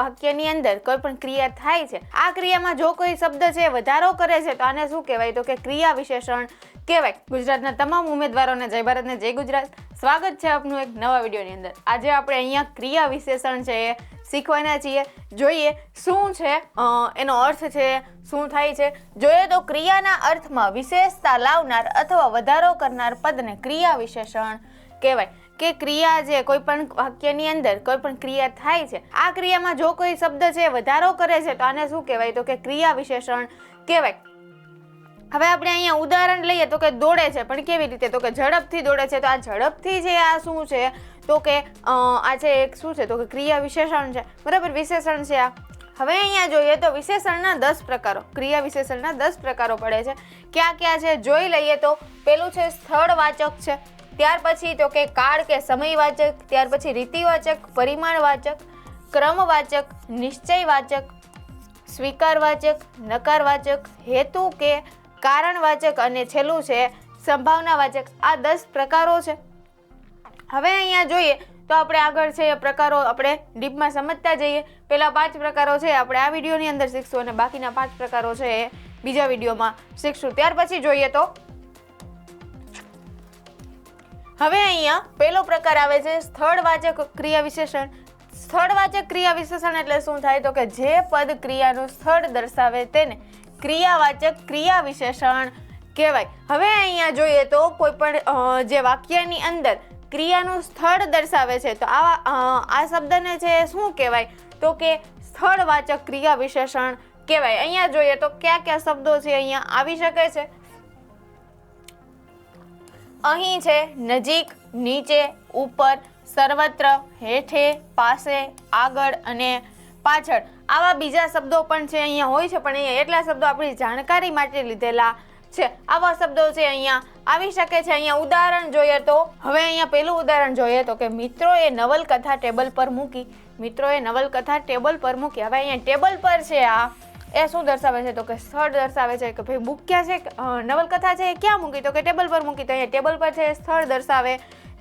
વાક્યની અંદર કોઈ પણ ક્રિયા થાય છે, આ ક્રિયામાં જો કોઈ શબ્દ છે વધારો કરે છે, તો આને શું કહેવાય? તો કે ક્રિયા વિશેષણ કહેવાય. ગુજરાતના તમામ ઉમેદવારોને જય ભારતને જય ગુજરાત. સ્વાગત છે આપનું એક નવા વિડીયોની અંદર. આજે આપણે અહીંયા ક્રિયા વિશેષણ છે શીખવાના છીએ. જોઈએ શું છે એનો અર્થ છે, શું થાય છે? જોઈએ તો ક્રિયાના અર્થમાં વિશેષતા લાવનાર અથવા વધારો કરનાર પદને ક્રિયા વિશેષણ કહેવાય કે ક્રિયા જે કોઈ પણ વાક્યની અંદર કોઈ પણ ક્રિયા થાય છે, આ ક્રિયામાં જો કોઈ શબ્દ છે વધારો કરે છે, તો આને શું કહેવાય? તો કે ક્રિયા વિશેષણ કહેવાય. હવે આપણે અહીંયા ઉદાહરણ લઈએ તો કે દોડે છે, પણ કેવી રીતે? તો કે ઝડપથી દોડે છે, તો આ ઝડપથી છે આ શું છે? તો કે આ છે એક શું છે? તો કે ક્રિયા વિશેષણ છે. બરાબર, વિશેષણ છે આ. હવે અહીંયા જોઈએ તો વિશેષણના દસ પ્રકારો, ક્રિયા વિશેષણના દસ પ્રકારો પડે છે. ક્યાં ક્યાં છે? જોઈ લઈએ તો, પેલું છે સ્થળવાચક છે. ત્યાર પછી તો કે કાળ કે સમયવાચક, ત્યાર પછી રીતિવાચક, પરિમાણવાચક, ક્રમવાચક, નિશ્ચયવાચક, સ્વીકારવાચક, નકારવાચક, હેતુ કે કારણવાચક અને છેલ્લું છે સંભાવનાવાચક. આ દસ પ્રકારો છે. હવે અહીંયા જોઈએ તો આપણે આગળ છે એ પ્રકારો આપણે ડીપમાં સમજતા જઈએ. પહેલાં પાંચ પ્રકારો છે આપણે આ વિડીયોની અંદર શીખશું અને બાકીના પાંચ પ્રકારો છે એ બીજા વિડીયોમાં શીખશું. ત્યાર પછી જોઈએ તો હવે અહીંયા પહેલો પ્રકાર આવે છે સ્થળવાચક ક્રિયા વિશેષણ સ્થળવાચક ક્રિયા વિશેષણ એટલે શું થાય? તો કે જે પદ ક્રિયાનું સ્થળ દર્શાવે તેને ક્રિયાવાચક ક્રિયા વિશેષણ કહેવાય. હવે અહીંયા જોઈએ તો કોઈ પણ જે વાક્યની અંદર ક્રિયાનું સ્થળ દર્શાવે છે, તો આવા આ શબ્દને છે શું કહેવાય? તો કે સ્થળવાચક ક્રિયા વિશેષણ કહેવાય. અહીંયા જોઈએ તો કયા કયા શબ્દો છે અહીંયા આવી શકે છે? અહીં છે નજીક, નીચે, ઉપર, સર્વત્ર, હેઠે, પાસે, આગળ અને પાછળ. આવા બીજા શબ્દો પણ છે અહીંયા હોય છે, પણ અહીંયા એટલા શબ્દો આપણી જાણકારી માટે લીધેલા છે. આવા શબ્દો છે અહીંયા આવી શકે છે. અહીંયા ઉદાહરણ જોઈએ તો, હવે અહીંયા પેલું ઉદાહરણ જોઈએ તો કે મિત્રોએ નવલકથા ટેબલ પર મૂકી. મિત્રોએ નવલકથા ટેબલ પર મૂકી. હવે અહીંયા ટેબલ પર છે આ. એ શું દર્શાવે છે? તો કે સ્થળ દર્શાવે છે કે ભાઈ મૂક્યા છે? નવલકથા છે એ ક્યાં મૂકી? તો કે ટેબલ પર મૂકી. તો અહીંયા ટેબલ પર છે સ્થળ દર્શાવે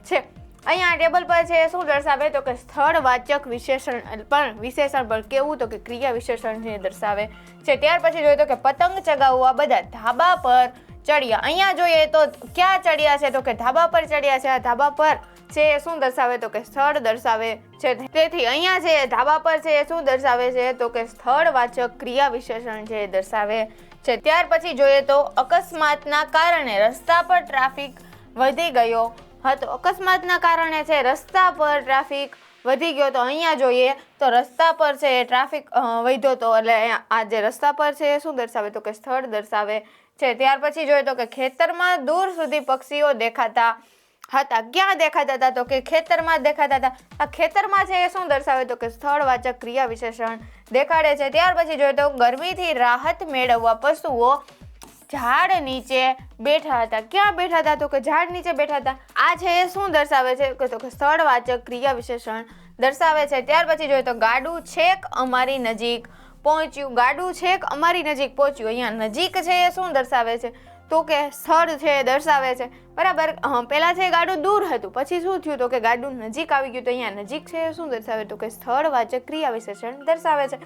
છે. અહીંયા ટેબલ પર છે શું દર્શાવે? તો કે સ્થળવાચક વિશેષણ પણ વિશેષણ, પણ કેવું? તો કે ક્રિયા વિશેષણ જે દર્શાવે છે. ત્યાર પછી જોઈએ તો કે પતંગ ચગાવવા બધા ધાબા પર ચડ્યા. અહીંયા જોઈએ તો ક્યાં ચડ્યા છે? તો કે ધાબા પર ચડ્યા છે. આ ધાબા પર છે એ શું દર્શાવે? તો કે સ્થળ દર્શાવે છે. તેથી અહીંયા છે ધાબા પર છે એ શું દર્શાવે છે? તો કે સ્થળવાચક ક્રિયા વિશેષણ છે એ દર્શાવે છે. ત્યાર પછી જોઈએ તો અકસ્માતના કારણે રસ્તા પર ટ્રાફિક વધી ગયો હતો. અકસ્માતના કારણે છે રસ્તા પર ટ્રાફિક વધી ગયો તો અહીંયા જોઈએ તો રસ્તા પર છે ટ્રાફિક વધ્યો તો એટલે આ જે રસ્તા પર છે એ શું દર્શાવે? તો કે સ્થળ દર્શાવે છે. ત્યાર પછી જોઈએ તો કે ખેતરમાં દૂર સુધી પક્ષીઓ દેખાતા હતા. ક્યાં દેખાતા હતા તો કે ખેતરમાં દેખાતા હતા. આ ખેતરમાં છે એ શું દર્શાવે તો કે સ્થળવાચક ક્રિયા વિશેષણ દેખાડે છે. ત્યાર પછી જોઈએ તો ગરમીથી રાહત મેળવવા પશુઓ ઝાડ નીચે બેઠા હતા. ક્યાં બેઠા હતા તો કે ઝાડ નીચે બેઠા હતા. આ છે એ શું દર્શાવે છે કે તો કે સ્થળવાચક ક્રિયા વિશેષણ દર્શાવે છે. ત્યાર પછી જોઈએ તો ગાડું છેક અમારી નજીક પહોંચ્યું. ગાડું છેક અમારી નજીક પહોંચ્યું. અહીંયા નજીક છે એ શું દર્શાવે છે? તો કે સ્થળ છે એ દર્શાવે છે. બરાબર પહેલાં છે ગાડું દૂર હતું. પછી શું થયું તો કે ગાડું નજીક આવી ગયું તો અહીંયા નજીક છે એ શું દર્શાવે? તો કે સ્થળ, વાચક, ક્રિયા વિશેષણ દર્શાવે છે.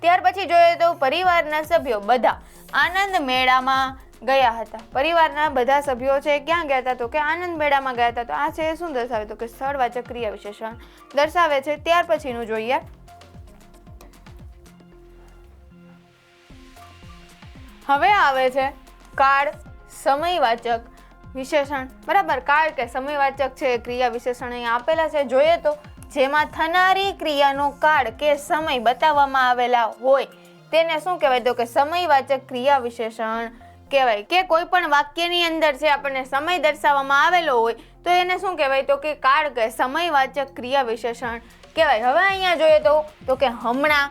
ત્યાર પછી જોઈએ તો પરિવારના સભ્યો બધા આનંદ મેળામાં ગયા હતા. પરિવારના બધા સભ્યો છે ક્યાં ગયા હતા? તો કે આનંદ મેળામાં ગયા હતા. તો આ છે શું દર્શાવે? તો કે સ્થળવાચક ક્રિયા વિશેષણ દર્શાવે છે. ત્યાર પછીનું જોઈએ હવે આવે છે કાળ સમયવાચક વિશેષણ. બરાબર, કાળ કે સમયવાચક છે ક્રિયા વિશેષણ અહીંયા આપેલા છે. જોઈએ તો જેમાં થનારી ક્રિયાનો કાળ કે સમય બતાવવામાં આવેલા હોય તેને શું કહેવાય? તો કે સમયવાચક ક્રિયા વિશેષણ કહેવાય. કે કોઈ પણ વાક્યની અંદર છે આપણને સમય દર્શાવવામાં આવેલો હોય તો એને શું કહેવાય? તો કે કાળ કે સમયવાચક ક્રિયા વિશેષણ કહેવાય. હવે અહીંયા જોઈએ તો તો કે હમણાં,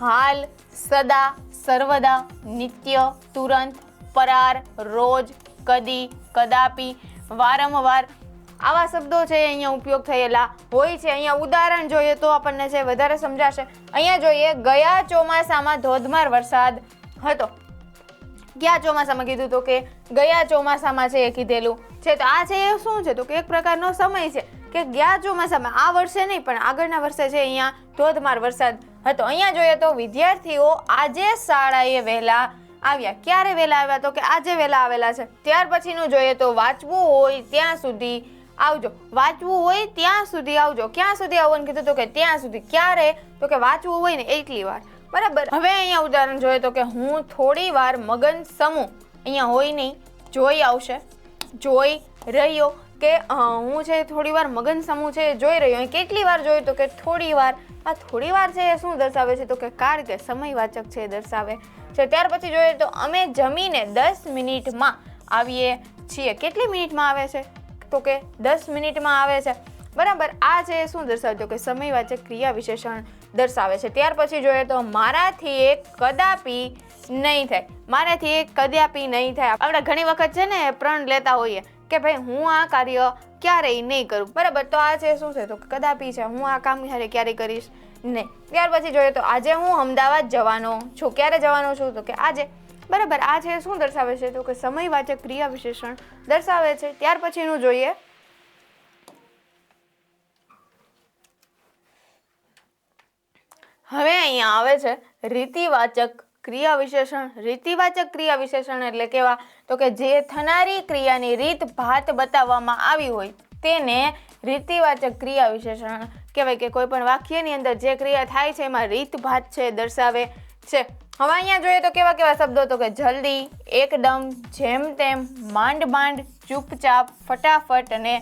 હાલ, સદા સર્વદા નિત્ય, તુરંત, પરાર, રોજ, કદી, કદાપી, વારંવાર આવા શબ્દો છે અહીંયા ઉપયોગ થયેલા હોય છે. અહીંયા ઉદાહરણ જોઈએ તો આપણને છે વધારે સમજાશે. અહીંયા જોઈએ, ગયા ચોમાસામાં ધોધમાર વરસાદ હતો. ગયા ચોમાસામાં કીધું તો કે ગયા ચોમાસામાં છે એ કીધેલું છે. તો આ છે એ શું છે? તો કે એક પ્રકારનો સમય છે કે ગયા ચોમાસામાં આ વર્ષે નહીં, પણ આગળના વર્ષે છે અહીંયા ધોધમાર વરસાદ હતો અહીંયા જોઈએ તો વિદ્યાર્થીઓ આજે શાળાએ વહેલા આવ્યા. ક્યારે વહેલા આવ્યા તો કે આજે વહેલા આવેલા છે? ત્યાર પછીનું જોઈએ તો વાંચવું હોય ત્યાં સુધી આવજો. વાંચવું હોય ત્યાં સુધી આવજો. ક્યાં સુધી આવવાનું કીધું તો કે ત્યાં સુધી. ક્યારે? તો કે વાંચવું હોય ને એટલી વાર. બરાબર? હવે અહીંયા ઉદાહરણ જોઈએ તો કે હું થોડી વાર મગન સમૂહ અહીંયા હોય નહીં. જોઈ આવશે. જોઈ રહ્યો કે હું છે થોડી વાર મગન સમૂહ છે જોઈ રહ્યો. કેટલી વાર જોયું તો કે થોડી વાર આ થોડી વાર છે એ શું દર્શાવે છે? તો કે કાળ કે સમયવાચક છે એ દર્શાવે છે. ત્યાર પછી જોઈએ તો અમે જમીને દસ મિનિટમાં આવીએ છીએ. કેટલી મિનિટમાં આવે છે? તો કે દસ મિનિટમાં આવે છે. બરાબર, આ છે એ શું દર્શાવે? તો કે સમયવાચક ક્રિયા વિશેષણ દર્શાવે છે. ત્યાર પછી જોઈએ તો મારાથી એ કદાપી નહીં થાય. મારાથી એ કદાપી નહીં થાય. આપણે ઘણી વખત છે ને પ્રણ લેતા હોઈએ કે ભાઈ હું આ કાર્ય ક્યારેય નહીં કરું. બરાબર, તો આ છે શું છે? તો કદાપી છે, હું આ કામ ક્યારે ક્યારેય કરીશ નહીં. ત્યાર પછી જોઈએ તો આજે હું અમદાવાદ જવાનો છું. ક્યારે જવાનો છું? તો કે આજે. બરાબર આ છે શું દર્શાવે છે? તો કે સમયવાચક ક્રિયા વિશેષણ દર્શાવે છે. ત્યાર પછીનું જોઈએ. હવે અહીંયા આવે છે, રીતિવાચક ક્રિયા વિશેષણ, રીતિવાચક ક્રિયા વિશેષણ એટલે કેવા? તો કે જે થનારી ક્રિયાની રીત ભાત બતાવવામાં આવી હોય, તેને રીતિવાચક ક્રિયા વિશેષણ કહેવાય કે કોઈ પણ વાક્યની અંદર જે ક્રિયા થાય છે, એમાં રીત ભાત છે, દર્શાવે છે. હવે અહીંયા જોઈએ તો કેવા કેવા શબ્દો તો કે જલ્દી, એકદમ, જેમ તેમ, માંડ માંડ, ચૂપચાપ, ફટાફટ અને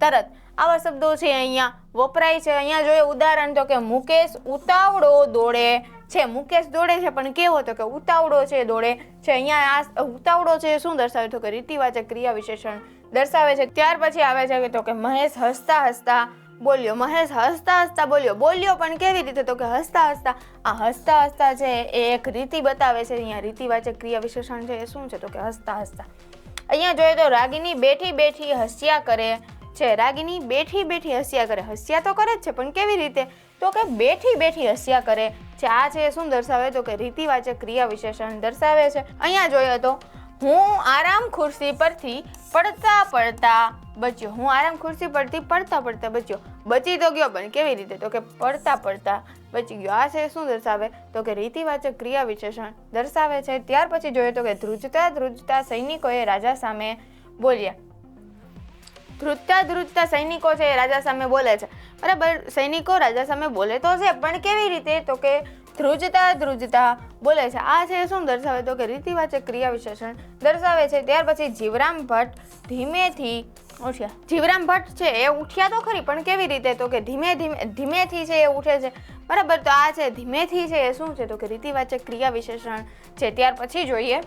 તરત. આવા શબ્દો છે અહીંયા, વપરાય છે. અહીંયા જોઈએ ઉદાહરણ તો કે મુકેશ ઉતાવળો દોડે. છે, મુકેશ દોડે છે, પણ કેવો તો કે ઉતાવળો છે દોડે છે, અહીંયા આ ઉતાવળો છે શું દર્શાવે? તો કે રીતિવાચક ક્રિયા વિશેષણ દર્શાવે છે. ત્યાર પછી આવે છે કે તો કે મહેશ હસતા હસતા બોલ્યો, મહેશ હસતા હસતા બોલ્યો. બોલ્યો પણ કેવી રીતે? તો કે હસતા હસતા, આ હસતા હસતા છે એ એક રીતિ બતાવે છે, અહીંયા રીતિવાચક ક્રિયા વિશેષણ છે એ શું છે? તો કે હસતા હસતા. અહીંયા જોઈએ તો રાગીની બેઠી બેઠી હસ્યા કરે છે. રાગીની બેઠી બેઠી હસ્યા કરે. હસ્યા તો કરે જ છે, પણ કેવી રીતે? તો કે બેઠી બેઠી હસ્યા કરે આ છે એ શું દર્શાવે? તો કે રીતિવાચક ક્રિયા વિશેષણ દર્શાવે છે. અહીંયા જોઈએ તો, હું આરામ ખુરશી પરથી પડતા પડતા બચ્યો. હું આરામ ખુરશી પરથી પડતા પડતા બચ્યો. બચી તો ગયો, પણ કેવી રીતે? તો કે પડતા પડતા બચી ગયો. આ છે શું દર્શાવે? તો કે રીતિવાચક ક્રિયા વિશેષણ દર્શાવે છે. ત્યાર પછી જોઈએ તો કે ધ્રુજતા ધ્રુજતા સૈનિકોએ રાજા સામે બોલ્યા. ધ્રુજતા ધ્રુજતા સૈનિકો છે એ રાજા સામે બોલે છે. બરાબર, સૈનિકો રાજા સામે બોલે તો છે, પણ કેવી રીતે? તો કે ધ્રુજતા ધ્રુજતા બોલે છે. આ છે શું દર્શાવે? તો કે રીતિવાચક ક્રિયા વિશેષણ દર્શાવે છે. ત્યાર પછી જીવરામ ભટ્ટ ધીમેથી ઉઠ્યા. જીવરામ ભટ્ટ છે, એ ઉઠ્યા તો ખરી, પણ કેવી રીતે? તો કે ધીમે ધીમે, ધીમેથી છે, એ ઉઠે છે. બરાબર, તો આ છે, ધીમેથી છે, એ શું છે? તો કે રીતિવાચક ક્રિયા વિશેષણ છે. ત્યાર પછી જોઈએ.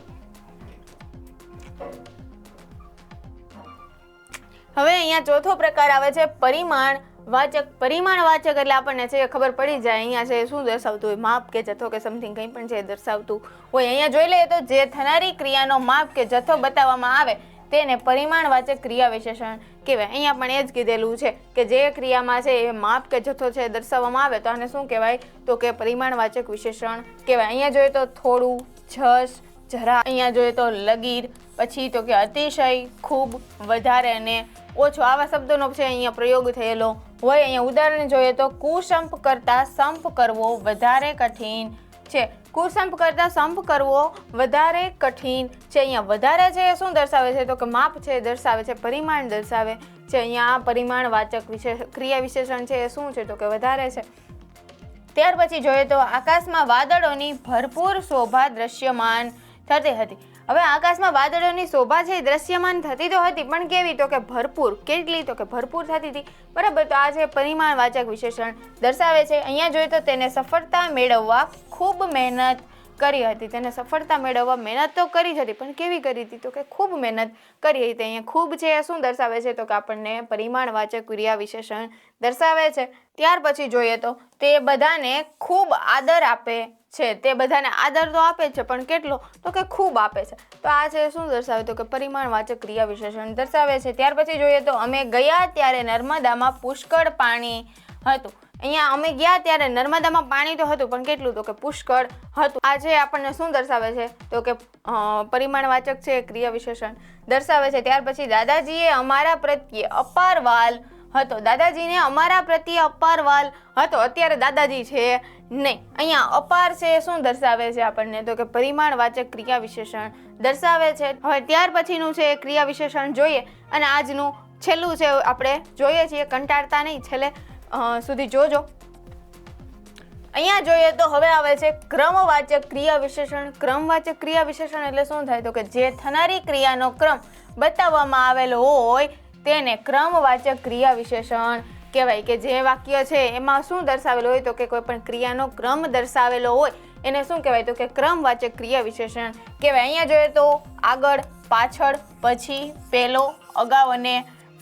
હવે અહીંયા ચોથો પ્રકાર આવે છે, પરિમાણ વાચક પરિમાણ વાચક એટલે આપણને છે ખબર પડી જાય, અહીંયા છે શું દર્શાવતું હોય, માપ કે જથ્થો કે સમથિંગ કંઈ પણ છે દર્શાવતું હોય, અહીંયા જોઈ લઈએ તો જે થનારી ક્રિયાનો માપ કે જથ્થો બતાવવામાં આવે, તેને પરિમાણવાચક ક્રિયા વિશેષણ કહેવાય. અહીંયા પણ એ જ કીધેલું છે કે જે ક્રિયામાં છે એ માપ કે જથ્થો છે દર્શાવવામાં આવે, તો આને શું કહેવાય? તો કે પરિમાણવાચક વિશેષણ કહેવાય. અહીંયા જોઈએ તો થોડું જશ, જરા. અહીંયા જોઈએ તો લગીર, પછી તો કે અતિશય, ખૂબ, વધારે અને ઓછો. આવા શબ્દોનો છે અહીંયા પ્રયોગ થયેલો હોય, અહીંયા ઉદાહરણ જોઈએ તો કુસંપ કરતા સંપ કરવો વધારે કઠિન છે. કુસંપ કરતા સંપ કરવો વધારે કઠિન છે. અહીંયા વધારે છે એ શું દર્શાવે છે? તો કે માપ છે દર્શાવે છે, પરિમાણ દર્શાવે છે. અહીંયા પરિમાણ વાચક વિશેષ, ક્રિયા વિશેષણ છે એ શું છે? તો કે વધારે છે. ત્યાર પછી જોઈએ તો આકાશમાં વાદળોની ભરપૂર શોભા દ્રશ્યમાન થતી હતી. હવે આકાશમાં વાદળોની શોભા છે, એ દ્રશ્યમાન થતી તો હતી, પણ કેવી તો કે ભરપૂર, કેટલી તો કે ભરપૂર થતી હતી. બરાબર, તો આ જે પરિમાણવાચક વિશેષણ દર્શાવે છે. અહીંયા જોઈએ તો તેને સફળતા મેળવવા ખૂબ મહેનત કરી હતી, તેને સફળતા મેળવવા મહેનત તો કરી જ હતી, પણ કેવી કરી હતી તો કે ખૂબ મહેનત કરી હતી. અહીંયા ખૂબ છે એ શું દર્શાવે છે તો કે આપણને પરિમાણવાચક ક્રિયા વિશેષણ દર્શાવે છે. ત્યાર પછી જોઈએ તો તે બધાને ખૂબ આદર આપે છે. તે બધાને આદર તો આપે છે, પણ કેટલો? તો કે ખૂબ આપે છે. તો આ છે શું દર્શાવે તો કે પરિમાણવાચક ક્રિયા વિશેષણ દર્શાવે છે. ત્યાર પછી જોઈએ તો અમે ગયા ત્યારે નર્મદામાં પુષ્કળ પાણી હતું. અહીંયા અમે ગયા ત્યારે નર્મદામાં પાણી તો હતું, પણ કેટલું તો કે પુષ્કળ હતું. આજે આપણને શું દર્શાવે છે? તો કે પરિમાણવાચક છે, ક્રિયા વિશેષણ દર્શાવે છે. ત્યાર પછી દાદાજીએ અમારા પ્રત્યે અપાર વાલ હતો. દાદાજીને અમારા પ્રત્યે અપાર વાલ હતો. અત્યારે દાદાજી છે નહીં. અહીંયા અપાર છે શું દર્શાવે છે આપણને? તો કે પરિમાણવાચક ક્રિયા વિશેષણ દર્શાવે છે. હવે ત્યાર પછીનું છે ક્રિયા વિશેષણ જોઈએ. અને આજનું છેલ્લું છે આપણે જોઈએ છીએ. કંટાળતા નહીં. છેલ્લે સુધી જોજો. અહીંયા જોઈએ તો હવે આવે છે ક્રમવાચક ક્રિયા વિશેષણ. ક્રમવાચક ક્રિયા વિશેષણ એટલે શું થાય તો કે જે થનારી ક્રિયાનો ક્રમ બતાવવામાં આવેલો હોય તેને ક્રમવાચક ક્રિયા વિશેષણ કહેવાય કે જે વાક્ય છે એમાં શું દર્શાવેલું હોય તો કે કોઈ પણ ક્રિયાનો ક્રમ દર્શાવેલો હોય એને શું કહેવાય તો કે ક્રમવાચક ક્રિયા વિશેષણ કહેવાય. અહીંયા જોઈએ તો આગળ, પાછળ, પછી પહેલો અગાઉ અને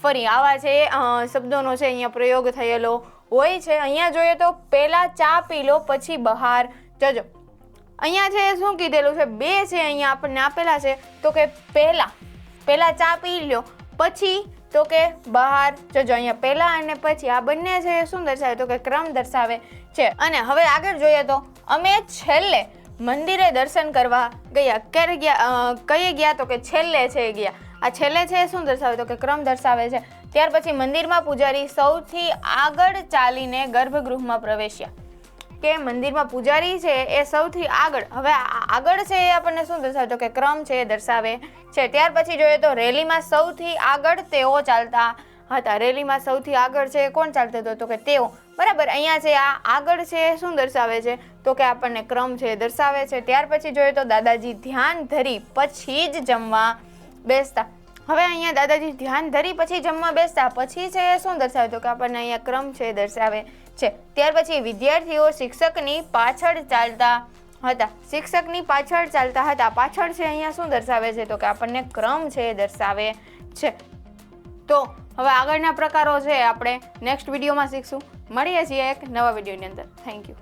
ફરી આવા છે શબ્દોનો છે અહીંયા પ્રયોગ થયેલો હોય છે. અહીંયા જોઈએ તો પહેલાં ચા પી લો, પછી બહાર જજો. અહીંયા છે શું કીધેલું છે? બે છે અહીંયા આપણને આપેલા છે. તો કે પહેલાં પહેલાં ચા પી લો પછી તો કે બહાર જજો. અહીંયા પહેલાં અને પછી. આ બંને છે શું દર્શાવે? તો કે ક્રમ દર્શાવે છે. અને હવે આગળ જોઈએ તો અમે છેલ્લે મંદિરે દર્શન કરવા ગયા. ક્યારે ગયા? કઈ ગયા? તો કે છેલ્લે છે ગયા. આ છેલ્લે છે, શું દર્શાવે તો કે ક્રમ દર્શાવે છે. ત્યાર પછી મંદિરમાં પૂજારી સૌથી આગળ ચાલીને ગર્ભગૃહમાં પ્રવેશ્યા. કે મંદિરમાં પૂજારી છે એ સૌથી આગળ. હવે આગળ છે એ આપણને શું દર્શાવે તો કે ક્રમ છે એ દર્શાવે છે. ત્યાર પછી જોઈએ તો રેલીમાં સૌથી આગળ તેઓ ચાલતા હતા. રેલીમાં સૌથી આગળ છે એ કોણ ચાલતો હતો તો કે તેઓ. બરાબર, અહીંયા છે આ આગળ છે એ શું દર્શાવે છે? તો કે આપણને ક્રમ છે એ દર્શાવે છે. ત્યાર પછી જોઈએ તો દાદાજી ધ્યાન ધરી પછી જ જમવા બેસતા. હવે અહીંયા દાદાજી ધ્યાન ધરી પછી જમવા બેસતા. પછી છે, શું દર્શાવે? તો કે આપણને અહીંયા ક્રમ છે દર્શાવે છે. ત્યાર પછી વિદ્યાર્થીઓ શિક્ષકની પાછળ ચાલતા હતા. શિક્ષકની પાછળ ચાલતા હતા. પાછળ છે, અહીંયા શું દર્શાવે છે? તો કે આપણને ક્રમ છે, એ દર્શાવે છે. તો હવે આગળના પ્રકારો છે, આપણે નેક્સ્ટ વિડીયોમાં શીખશું. મળીએ છીએ એક નવા વિડીયોની અંદર. Thank you